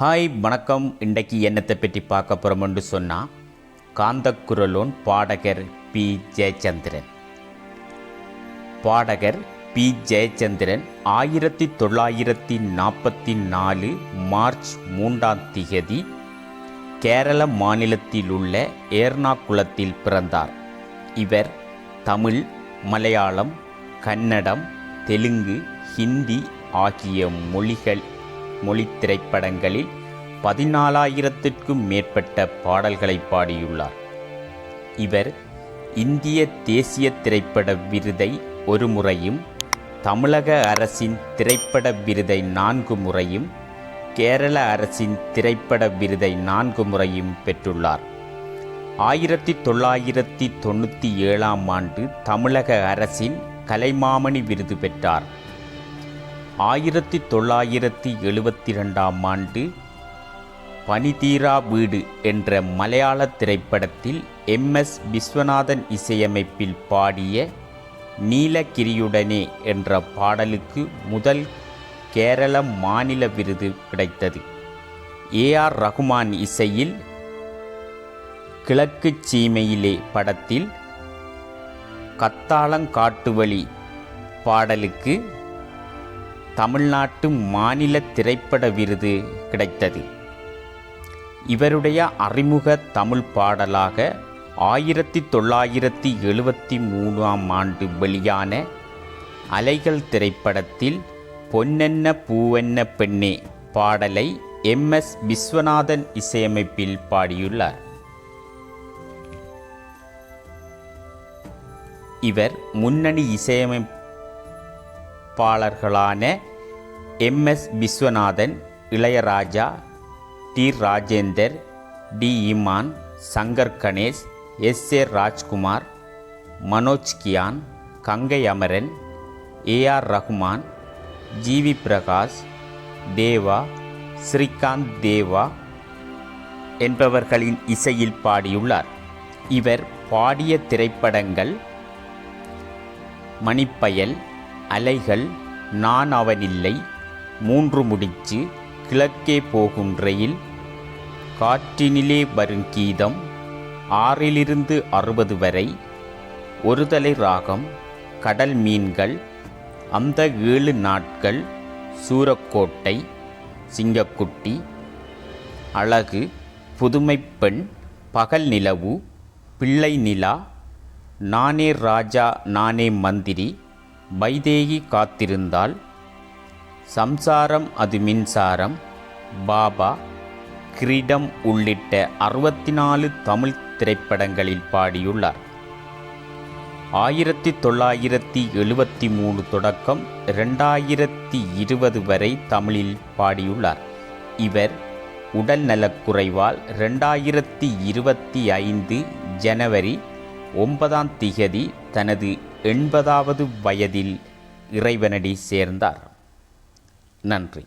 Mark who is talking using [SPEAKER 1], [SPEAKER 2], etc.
[SPEAKER 1] Hi வணக்கம். இன்றைக்கு என்னத்தை பற்றி பார்க்க போகிறோம்னு சொன்னால் காந்தக்குரலோன் பாடகர் பி. ஜெயச்சந்திரன். பாடகர் பி. ஜெயச்சந்திரன் ஆயிரத்தி தொள்ளாயிரத்தி நாற்பத்தி நாலு மார்ச் மூன்றாம் திகதி கேரள மாநிலத்தில் உள்ள ஏர்ணாகுளத்தில் பிறந்தார். இவர் தமிழ் மலையாளம் கன்னடம் தெலுங்கு ஹிந்தி ஆகிய மொழிகள் மொழி திரைப்படங்களில் பதினாலாயிரத்திற்கும் மேற்பட்ட பாடல்களை பாடியுள்ளார். இவர் இந்திய தேசிய திரைப்பட விருதை ஒரு முறையும் தமிழக அரசின் திரைப்பட விருதை நான்கு முறையும் கேரள அரசின் திரைப்பட விருதை நான்கு முறையும் பெற்றுள்ளார். ஆயிரத்தி தொள்ளாயிரத்தி தொண்ணூற்றி ஏழாம் ஆண்டு தமிழக அரசின் கலைமாமணி விருது பெற்றார். ஆயிரத்தி தொள்ளாயிரத்தி எழுபத்தி ரெண்டாம் ஆண்டு பனிதீரா வீடு என்ற மலையாள திரைப்படத்தில் எம் எஸ் விஸ்வநாதன் இசையமைப்பில் பாடிய நீலகிரியுடனே என்ற பாடலுக்கு முதல் கேரள மாநில விருது கிடைத்தது. ஏ ஆர் ரகுமான் இசையில் கிழக்கு சீமையிலே படத்தில் கத்தாளங்காட்டுவழி பாடலுக்கு தமிழ்நாட்டு மாநில திரைப்பட விருது கிடைத்தது. இவருடைய அறிமுக தமிழ் பாடலாக ஆயிரத்தி தொள்ளாயிரத்தி எழுபத்தி மூணாம் ஆண்டு வெளியான அலைகள் திரைப்படத்தில் பொன்னென்ன பூவென்ன பெண்ணே பாடலை எம். எஸ். விஸ்வநாதன் இசையமைப்பில் பாடியுள்ளார். இவர் முன்னணி இசையமைப்பாளர்களான M S Viswanathan Ilaiyaraaja T Rajendar T Imman Shankar Ganesh S A Rajkumar Manoj Gyan Gangai Amaran A R Rahman G V Prakash Deva Srikanth Deva என்பவர்களின் இசையில் பாடியுள்ளார். இவர் பாடிய திரைப்படங்கள் மணிப்பயல் அலைகள் நான் அவனில்லை. மூன்று முடிச்சு கிழக்கே போகும் காற்றினிலே வரும் கீதம் ஆறிலிருந்து அறுபது வரை. ஒருதலை ராகம் கடல் மீன்கள் அந்த ஏழு நாட்கள் சூரக்கோட்டை சிங்கக்குட்டி அழகு புதுமைப்பெண் பகல் நிலவு பிள்ளை நிலா நானே ராஜா நானே மந்திரி வைதேகி காத்திருந்தால் சம்சாரம் அது மின்சாரம். பாபா கிரீடம் உள்ளிட்ட அறுபத்தி நாலு தமிழ் திரைப்படங்களில் பாடியுள்ளார். ஆயிரத்தி தொள்ளாயிரத்தி எழுபத்தி மூணு தொடக்கம் ரெண்டாயிரத்தி இருபது வரை தமிழில் பாடியுள்ளார். இவர் உடல் நலக்குறைவால் ரெண்டாயிரத்தி இருபத்தி ஐந்து ஜனவரி ஒன்பதாம் திகதி தனது எண்பதாவது வயதில் இறைவனடி சேர்ந்தார். நன்றி.